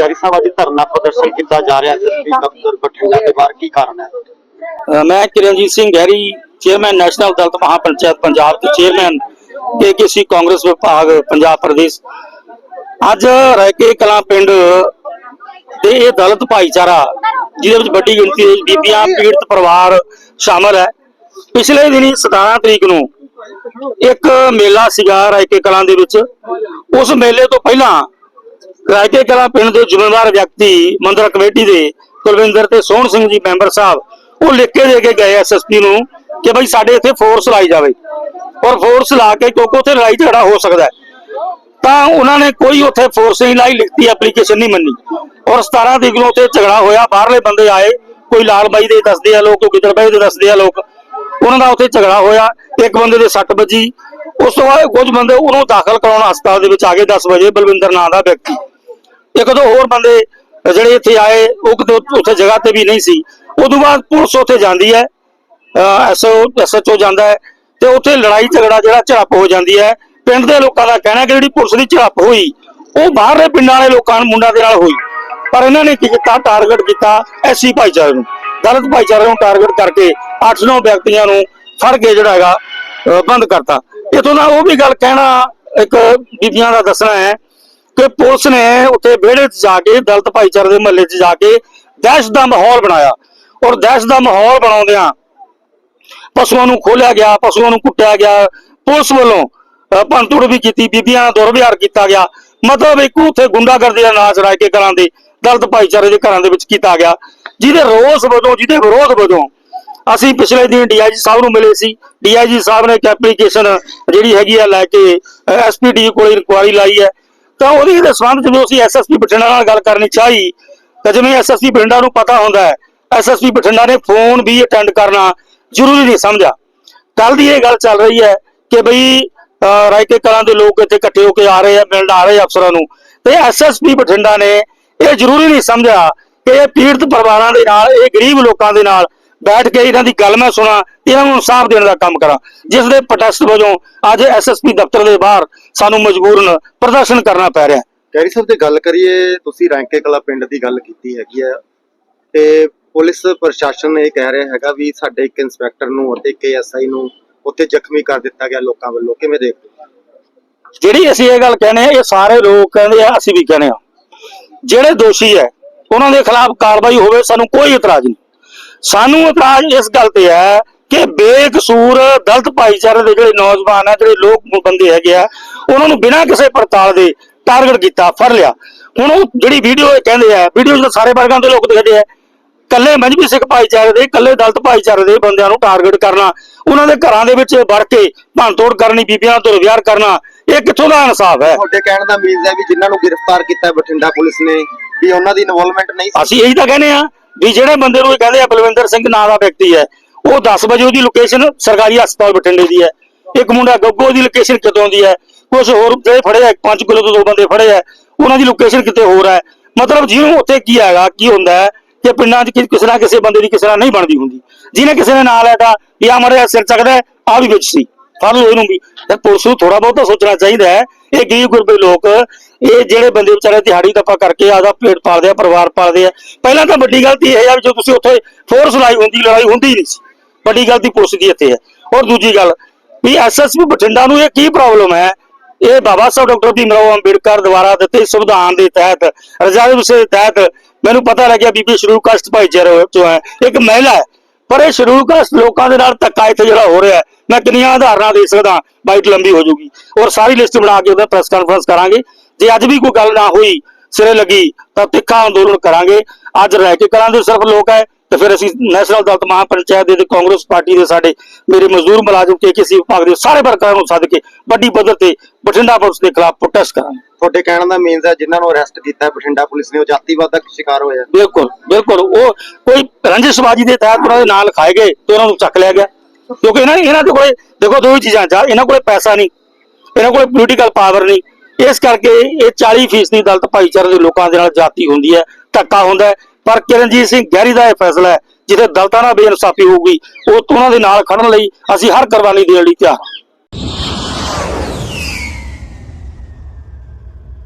Garry ਸਾਹਿਬ ਅੱਜ ਧਰਨਾ ਪ੍ਰਦਰਸ਼ਨ ਕੀਤਾ ਜਾ ਰਿਹਾ ਐਸਐਸਪੀ ਦਫ਼ਤਰ ਬਠਿੰਡਾ ਦੇ ਬਾਹਰ ਕੀ ਕਾਰਨ ਹੈ? ਮੈਂ ਕਿਰਨਜੀਤ ਸਿੰਘ ਗਹਿਰੀ ਚੇਅਰਮੈਨ ਨੈਸ਼ਨਲ ਦਲਿਤ ਮਹਾਪੰਚਾਇਤ ਪੰਜਾਬ ਤੇ ਚੇਅਰਮੈਨ ਏਕੇਸੀ ਕਾਂਗਰਸ ਵਿਭਾਗ ਪੰਜਾਬ ਪ੍ਰਦੇਸ਼। ਅੱਜ ਰਾਇਕੇ ਕਲਾਂ ਪਿੰਡ ਤੇ ਇਹ ਦਲਿਤ ਭਾਈਚਾਰਾ ਜਿਹਦੇ ਵਿੱਚ ਵੱਡੀ ਗਿਣਤੀ ਵਿੱਚ ਬੀਬੀਆਂ ਪੀੜਤ ਪਰਿਵਾਰ ਸ਼ਾਮਲ ਹੈ। ਪਿਛਲੇ ਦਿਨੀ 17 ਤਰੀਕ ਨੂੰ ਇੱਕ ਮੇਲਾ ਸੀਗਾ ਰਾਇਕੇ ਕਲਾਂ ਦੇ ਵਿੱਚ। ਉਸ ਮੇਲੇ ਤੋਂ ਪਹਿਲਾਂ ਰਾਇਕੇ ਕਲਾਂ ਪਿੰਡ ਦੇ ਜ਼ਿੰਮੇਵਾਰ ਵਿਅਕਤੀ ਮੰਦਰ ਕਮੇਟੀ ਦੇ ਕੁਲਵਿੰਦਰ ਤੇ ਸੋਹਣ ਸਿੰਘ ਜੀ ਮੈਂਬਰ ਸਾਹਿਬ, ਉਹ ਲਿਖ ਕੇ ਦੇ ਕੇ ਗਏ ਐਸਐਸਪੀ ਨੂੰ ਕਿ ਭਾਈ ਸਾਡੇ ਇੱਥੇ ਫੋਰਸ ਲਾਈ ਜਾਵੇ। ਔਰ ਫੋਰਸ ਲਾ ਕੇ ਕਿਉਂਕਿ ਉੱਥੇ ਲੜਾਈ ਝਗੜਾ ਹੋ ਸਕਦਾ ਤਾਂ ਉਹਨਾਂ ਨੇ ਕੋਈ ਉੱਥੇ ਫੋਰਸ ਨਹੀਂ ਲਾਈ, ਲਿਖਤੀ ਐਪਲੀਕੇਸ਼ਨ ਨਹੀਂ ਮੰਨੀ। ਔਰ 17 ਤਰੀਕ ਨੂੰ ਉੱਥੇ ਝਗੜਾ ਹੋਇਆ, ਬਾਹਰਲੇ ਬੰਦੇ ਆਏ, ਕੋਈ ਲਾਲ ਬਾਈ ਦੇ ਦੱਸਦੇ ਆ ਲੋਕ, ਕੋਈ ਗਿੱਦੜ ਬਾਈ ਦੇ ਦੱਸਦੇ ਆ ਲੋਕ। ਉਹਨਾਂ ਦਾ ਉੱਥੇ ਝਗੜਾ ਹੋਇਆ, ਇੱਕ ਬੰਦੇ ਦੇ ਸੱਟ ਵੱਜੀ। ਉਸ ਤੋਂ ਬਾਅਦ ਕੁਝ ਬੰਦੇ ਉਹਨੂੰ ਦਾਖਲ ਕਰਾਉਣ ਹਸਪਤਾਲ ਦੇ ਵਿੱਚ ਆ ਗਏ 10 ਵਜੇ, ਬਲਵਿੰਦਰ ਨਾਂ ਦਾ ਵਿਅਕਤੀ। ਇੱਕ ਦੋ ਹੋਰ ਬੰਦੇ ਜਿਹੜੇ ਇੱਥੇ ਆਏ, ਉਹ ਕਿਤੇ ਉੱਥੇ ਜਗ੍ਹਾ ਤੇ ਵੀ ਨਹੀਂ ਸੀ। ਉਦੋਂ ਬਾਅਦ ਪੁਲਿਸ ਉੱਥੇ ਜਾਂਦੀ ਹੈ। ਐਸਓ ਐਸਐਚਓ ਜਾਂਦਾ ਹੈ ਤੇ ਉੱਥੇ ਲੜਾਈ ਝਗੜਾ ਜਿਹੜਾ ਝੜਪ ਹੋ ਜਾਂਦੀ ਹੈ। ਪਿੰਡ ਦੇ ਲੋਕਾਂ ਦਾ ਕਹਿਣਾ ਕਿ ਜਿਹੜੀ ਪੁਲਿਸ ਦੀ ਝੜਪ ਹੋਈ, ਉਹ ਬਾਹਰਲੇ ਪਿੰਡਾਂ ਵਾਲੇ ਲੋਕਾਂ ਨੂੰ ਮੁੰਡਾ ਦੇ ਨਾਲ ਹੋਈ। ਪਰ ਇਹਨਾਂ ਨੇ ਕੀ ਕੀਤਾ? ਟਾਰਗੇਟ ਕੀਤਾ ਐਸੀ ਭਾਈਚਾਰੇ ਨੂੰ। ਦਲਿਤ ਭਾਈਚਾਰੇ ਨੂੰ ਟਾਰਗੇਟ ਕਰਕੇ 8-9 ਵਿਅਕਤੀਆਂ ਨੂੰ ਫੜ ਕੇ ਜਿਹੜਾ ਹੈਗਾ ਬੰਦ ਕਰਤਾ। ਇਥੋਂ ਦਾ ਉਹ ਵੀ ਗੱਲ ਕਹਿਣਾ ਇੱਕ ਬੀਬੀਆਂ ਦਾ ਦੱਸਣਾ ਹੈ ਕਿ ਪੁਲਿਸ ਨੇ ਉੱਥੇ ਵਿਹੜੇ 'ਚ ਜਾ ਕੇ ਦਲਤ ਭਾਈਚਾਰੇ ਦੇ ਮਹੱਲੇ 'ਚ ਜਾ ਕੇ ਦਹਿਸ਼ਤ ਦਾ ਮਾਹੌਲ ਬਣਾਇਆ। ਔਰ ਦਹਿਸ਼ਤ ਦਾ ਮਾਹੌਲ ਬਣਾਉਂਦਿਆਂ ਪਸ਼ੂਆਂ ਨੂੰ ਖੋਲਿਆ ਗਿਆ ਪਸ਼ੂਆਂ ਨੂੰ ਕੁੱਟਿਆ ਗਿਆ। ਪੁਲਿਸ ਵੱਲੋਂ ਅਹ, ਵੀ ਕੀਤੀ ਬੀਬੀਆਂ ਦਾ ਦੁਰਵਿਹਾਰ ਕੀਤਾ ਗਿਆ। ਮਤਲਬ ਇੱਕ ਉੱਥੇ ਗੁੰਡਾਗਰਦੀ ਦਾ ਨਾਚ ਰਾਇ ਕੇ ਘਰਾਂ ਦੇ ਦਲਤ ਭਾਈਚਾਰੇ ਦੇ ਘਰਾਂ ਦੇ ਵਿੱਚ ਕੀਤਾ ਗਿਆ। ਜਿਹਦੇ ਰੋਸ ਵਜੋਂ ਜਿਹਦੇ ਵਿਰੋਧ ਵਜੋਂ ਅਸੀਂ ਪਿਛਲੇ ਦਿਨ ਡੀਆਈਜੀ ਸਾਹਿਬ ਨੂੰ ਮਿਲੇ ਸੀ। ਡੀਆਈਜੀ ਸਾਹਿਬ ਨੇ ਇੱਕ ਐਪਲੀਕੇਸ਼ਨ ਜਿਹੜੀ ਹੈਗੀ ਆ ਲੈ ਕੇ ਐਸਪੀਡੀ ਕੋਲ ਇਨਕੁਆਰੀ ਲਾਈ ਹੈ। ਤਾਂ ਉਹਦੇ ਦੇ ਸੰਬੰਧ ਜਦੋਂ ਅਸੀਂ ਐਸਐਸਪੀ ਬਠਿੰਡਾ ਨਾਲ ਗੱਲ ਕਰਨੀ ਚਾਹੀ, ਤਾਂ ਜਿਵੇਂ ਐਸਐਸਪੀ ਬਠਿੰਡਾ ਨੂੰ ਪਤਾ ਹੁੰਦਾ ਹੈ ਐਸਐਸਪੀ ਬਠਿੰਡਾ ਨੇ ਫੋਨ ਵੀ ਅਟੈਂਡ ਕਰਨਾ ਜ਼ਰੂਰੀ ਨਹੀਂ ਸਮਝਿਆ। ਕੱਲ ਦੀ ਇਹ ਗੱਲ ਚੱਲ ਰਹੀ ਹੈ ਕਿ ਬਈ ਰਾਇਕੇ ਕਲਾਂ ਦੇ ਲੋਕ ਇੱਥੇ ਇਕੱਠੇ ਹੋ ਕੇ ਆ ਰਹੇ ਆ, ਮਿਲਣ ਆ ਰਹੇ ਅਫਸਰਾਂ ਨੂੰ, ਤੇ ਐਸਐਸਪੀ ਬਠਿੰਡਾ ਨੇ ਇਹ ਜ਼ਰੂਰੀ ਨਹੀਂ ਸਮਝਿਆ ਕਿ ਇਹ ਪੀੜਤ ਪਰਿਵਾਰਾਂ ਦੇ ਨਾਲ, ਇਹ ਗਰੀਬ ਲੋਕਾਂ ਦੇ ਨਾਲ ਬੈਠ ਕੇ ਇਹਨਾਂ ਦੀ ਗੱਲ ਮੈਂ ਸੁਣਾ ਇਹਨਾਂ ਨੂੰ ਇਨਸਾਫ ਦੇਣ ਦਾ ਕੰਮ ਕਰਾਂ। ਜਿਸ ਦੇ ਪ੍ਰੋਟੈਸਟ ਵਜੋਂ ਅੱਜ ਐਸਐਸਪੀ ਦਫ਼ਤਰ ਦੇ ਬਾਹਰ ਸਾਨੂੰ ਮਜਬੂਰਨ ਪ੍ਰਦਰਸ਼ਨ ਕਰਨਾ ਪੈ ਰਿਹਾ ਗੈਰੀ ਸਾਹਿਬ ਤੇ ਗੱਲ ਕਰੀਏ ਤੁਸੀਂ ਰੈਂਕੇ ਕਲਾ ਪਿੰਡ ਦੀ ਗੱਲ ਕੀਤੀ ਹੈਗੀ ਹੈ ਤੇ ਪੁਲਿਸ ਪ੍ਰਸ਼ਾਸਨ ਇਹ ਕਹਿ ਰਿਹਾ ਹੈਗਾ ਵੀ ਸਾਡੇ ਇੱਕ ਇੰਸਪੈਕਟਰ ਨੂੰ ਅਤੇ ਇੱਕ ਐਸਆਈ ਨੂੰ ਉੱਥੇ ਜ਼ਖਮੀ ਕਰ ਦਿੱਤਾ ਗਿਆ ਲੋਕਾਂ ਵੱਲੋਂ। ਕਿਵੇਂ ਦੇਖਦੇ? ਜਿਹੜੀ ਅਸੀਂ ਇਹ ਗੱਲ ਕਹਿੰਦੇ ਆ ਇਹ ਸਾਰੇ ਲੋਕ ਕਹਿੰਦੇ ਆ ਅਸੀਂ ਵੀ ਕਹਿੰਦੇ ਆ ਜਿਹੜੇ ਦੋਸ਼ੀ ਹੈ ਉਹਨਾਂ ਦੇ ਖਿਲਾਫ ਕਾਰਵਾਈ ਹੋਵੇ ਸਾਨੂੰ ਕੋਈ ਇਤਰਾਜ਼ ਨਹੀਂ। ਸਾਨੂੰ ਇਤਰਾਜ਼ ਇਸ ਗੱਲ ਤੇ ਹੈ ਕਿ ਬੇਕਸੂਰ ਦਲਿਤ ਭਾਈਚਾਰੇ ਦੇ ਜਿਹੜੇ ਨੌਜਵਾਨ ਆ ਜਿਹੜੇ ਲੋਕ ਬੰਦੇ ਹੈਗੇ ਆ ਉਹਨਾਂ ਨੂੰ ਬਿਨਾਂ ਕਿਸੇ ਪੜਤਾਲ ਦੇ ਟਾਰਗੇਟ ਕੀਤਾ ਫੜ ਲਿਆ। ਹੁਣ ਉਹ ਜਿਹੜੀ ਵੀਡੀਓ ਇਹ ਕਹਿੰਦੇ ਆ ਵੀਡੀਓ ਜਿਹੜਾ ਸਾਰੇ ਵਰਗਾਂ ਦੇ ਲੋਕ ਦੇਖਦੇ ਆ ਕੱਲੇ ਮਜਬੀ ਸਿੱਖ ਭਾਈਚਾਰੇ ਦੇ ਕੱਲੇ ਦਲਿਤ ਭਾਈਚਾਰੇ ਦੇ ਬੰਦਿਆਂ ਨੂੰ ਟਾਰਗੇਟ ਕਰਨਾ ਉਹਨਾਂ ਦੇ ਘਰਾਂ ਦੇ ਵਿੱਚ ਵੜ ਕੇ ਭੰਨਤੋੜ ਕਰਨੀ ਬੀਬੀਆਂ ਨਾਲ ਦੁਰਵਿਹਾਰ ਕਰਨਾ ਇਹ ਕਿੱਥੋਂ ਦਾ ਇਨਸਾਫ ਹੈ? ਤੁਹਾਡੇ ਕਹਿਣ ਦਾ ਮੀਨਸ ਹੈ ਵੀ ਜਿਨ੍ਹਾਂ ਨੂੰ ਗ੍ਰਿਫਤਾਰ ਕੀਤਾ ਬਠਿੰਡਾ ਪੁਲਿਸ ਨੇ ਵੀ ਉਹਨਾਂ ਦੀ ਇਨਵੋਲਵਮੈਂਟ ਨਹੀਂ ਅਸੀਂ ਇਹੀ ਤਾਂ ਕਹਿੰਦੇ ਆ ਵੀ ਜਿਹੜੇ ਬੰਦੇ ਨੂੰ ਇਹ ਕਹਿੰਦੇ ਆ, ਬਲਵਿੰਦਰ ਸਿੰਘ ਨਾਂ ਦਾ ਵਿਅਕਤੀ ਹੈ, ਉਹ 10 ਵਜੇ ਉਹਦੀ ਲੋਕੇਸ਼ਨ ਸਰਕਾਰੀ ਹਸਪਤਾਲ ਬਠਿੰਡੇ ਦੀ ਹੈ। ਇੱਕ ਮੁੰਡਾ ਗੱਗੋ ਦੀ ਲੋਕੇਸ਼ਨ ਕਿਤੋਂ ਦੀ ਹੈ? ਕੁਝ ਹੋਰ ਜਿਹੜੇ ਫੜੇ ਆ 5 ਕਿਲੋ ਤੋਂ ਦੋ ਬੰਦੇ ਫੜੇ ਆ, ਉਹਨਾਂ ਦੀ ਲੋਕੇਸ਼ਨ ਕਿਤੇ ਹੋਰ ਹੈ? ਮਤਲਬ ਜਿਹਨੂੰ ਉੱਥੇ ਕੀ ਹੈਗਾ, ਕੀ ਹੁੰਦਾ ਹੈ ਕਿ ਪਿੰਡਾਂ 'ਚ ਕਿਸੇ ਨਾ ਕਿਸੇ ਬੰਦੇ ਦੀ ਕਿਸੇ ਨਾਲ ਨਹੀਂ ਬਣਦੀ ਹੁੰਦੀ। ਜਿਹਨੇ ਕਿਸੇ ਨੇ ਨਾਲ ਲੈਤਾ ਵੀ ਆ ਮੜਿਆ ਸਿਰ ਚੱਕਦਾ ਆ ਵੀ ਵਿੱਚ ਸੀ। ਫੜ ਲਓ ਇਹਨੂੰ ਵੀ ਤੇ ਪੁਲਿਸ ਨੂੰ ਥੋੜਾ ਬਹੁਤਾ ਸੋਚਣਾ ਚਾਹੀਦਾ ਹੈ, ਇਹ ਗਰੀਬ ਗੁਰਬੇ ਲੋਕ ਇਹ ਜਿਹੜੇ ਬੰਦੇ ਵਿਚਾਰੇ ਦਿਹਾੜੀ ਦੱਪਾ ਕਰਕੇ ਆਦਾ ਪੇਟ ਪਾਲਦੇ ਆ, ਪਰਿਵਾਰ ਪਾਲਦੇ ਆ, ਪਹਿਲਾਂ ਤਾਂ ਵੱਡੀ ਗਲਤੀ ਇਹ ਹੈ ਵੀ ਜੋ ਤੁਸੀਂ ਉੱਥੇ ਫੋਰਸ ਲਾਈ ਹੁੰਦੀ, ਲੜਾਈ ਹੁੰਦੀ ਨਹੀਂ ਸੀ। ਵੱਡੀ ਗਲਤੀ ਪੁਲਿਸ ਦੀ ਇੱਥੇ ਹੈ ਔਰ ਦੂਜੀ ਗੱਲ, ਵੀ ਐਸਐਸਪੀ ਬਠਿੰਡਾ ਨੂੰ ਇਹ ਕੀ ਪ੍ਰੋਬਲਮ ਹੈ? ਇਹ ਬਾਬਾ ਸਾਹਿਬ ਡਾਕਟਰ ਭੀਮਰਾਓ ਅੰਬੇਡਕਰ ਦੁਆਰਾ ਦਿੱਤੇ ਸੰਵਿਧਾਨ ਦੇ ਤਹਿਤ ਰਜ਼ਾਈ ਦੇ ਤਹਿਤ ਮੈਨੂੰ ਪਤਾ ਲੱਗਿਆ ਬੀਬੀ ਸ਼ਰੂ ਕਾਸਟ ਭਾਈਚਾਰੇ ਚੋਂ ਹੈ, ਇੱਕ ਮਹਿਲਾ ਹੈ। ਪਰ ਇਹ ਸ਼ਡਿਊਲ ਕਾਸਟ ਲੋਕਾਂ ਦੇ ਨਾਲ ਧੱਕਾ ਇੱਥੇ ਜਿਹੜਾ ਹੋ ਰਿਹਾ ਮੈਂ ਕਿੰਨੀਆਂ ਉਦਾਹਰਨਾਂ ਦੇ ਸਕਦਾ, ਬਾਈਟ ਲੰਬੀ ਹੋ ਜਾਊਗੀ ਔਰ ਸਾਰੀ ਲਿਸਟ ਬਣਾ ਕੇ ਉਹਦਾ ਪ੍ਰੈਸ ਕਾਨਫਰੰਸ ਕਰਾਂਗੇ। ਜੇ ਅੱਜ ਵੀ ਕੋਈ ਗੱਲ ਨਾ ਹੋਈ ਸਿਰੇ ਲੱਗੀ ਤਾਂ ਤਿੱਖਾ ਅੰਦੋਲਨ ਕਰਾਂਗੇ। ਅੱਜ ਰਹਿ ਕੇ ਕਰਾਂ ਦੇ ਸਿਰਫ ਲੋਕ ਹੈ ਤੇ ਫਿਰ ਅਸੀਂ ਨੈਸ਼ਨਲ ਦਲਤ ਮਹਾਪੰਚਾਇਤ ਦੇ ਤੇ ਕਾਂਗਰਸ ਪਾਰਟੀ ਦੇ ਸਾਡੇ ਮੇਰੇ ਮਜ਼ਦੂਰ ਮੁਲਾਜ਼ਮ ਕੇਕੇਸੀ ਵਿਭਾਗ ਦੇ ਸਾਰੇ ਵਰਕਰਾਂ ਨੂੰ ਸੱਦ ਕੇ ਵੱਡੀ ਪੱਧਰ ਤੇ ਬਠਿੰਡਾ ਪੁਲਿਸ ਦੇ ਖਿਲਾਫ ਪ੍ਰੋਟੈਸਟ ਕਰਾਂਗੇ। ਤੁਹਾਡੇ ਕਹਿਣ ਦਾ ਮੀਨਸ ਹੈ ਜਿਨ੍ਹਾਂ ਨੂੰ ਅਰੈਸਟ ਕੀਤਾ ਹੈ ਬਠਿੰਡਾ ਪੁਲਿਸ ਨੇ ਉਹ ਜਾਤੀਵਾਦ ਦਾ ਸ਼ਿਕਾਰ ਹੋਇਆ ਬਿਲਕੁਲ ਬਿਲਕੁਲ ਉਹ ਕੋਈ ਰੰਜਿਸ਼ਬਾਜੀ ਦੇ ਤਹਿਤ ਉਹਨਾਂ ਦੇ ਨਾਂ ਲਿਖਾਏ ਗਏ ਤੇ ਉਹਨਾਂ ਨੂੰ ਚੱਕ ਲਿਆ ਗਿਆ। ਕਿਉਂਕਿ ਇਹਨਾਂ ਇਹਨਾਂ ਦੇ ਕੋਲੇ ਦੇਖੋ ਦੋ ਹੀ ਚੀਜ਼ਾਂ ਜਾਂ ਇਹਨਾਂ ਕੋਲੇ ਪੈਸਾ ਨਹੀਂ ਇਹਨਾਂ ਕੋਲੇ ਪੋਲੀਟੀਕਲ ਪਾਵਰ ਨਹੀਂ ਇਸ ਕਰਕੇ ਇਹ 40% ਦਲਤ ਭਾਈਚਾਰੇ ਦੇ ਲੋਕਾਂ ਦੇ ਨਾਲ ਜਾਤੀ ਹੁੰਦੀ ਹੈ, ਧੱਕਾ ਹੁੰਦਾ ਹੈ। ਪਰ ਕਿਰਨਜੀਤ ਸਿੰਘ ਗਹਿਰੀ ਦਾ ਇਹ ਫੈਸਲਾ ਹੈ ਜਿੱਥੇ ਦਲਤਾਂ ਨਾਲ ਬੇਇਨਸਾਫੀ ਹੋਊਗੀ, ਉਹ ਉਹਨਾਂ ਦੇ ਨਾਲ ਖੜਨ ਲਈ ਅਸੀਂ ਹਰ ਕੁਰਬਾਨੀ ਦੇਣ ਲਈ ਤਿਆਰ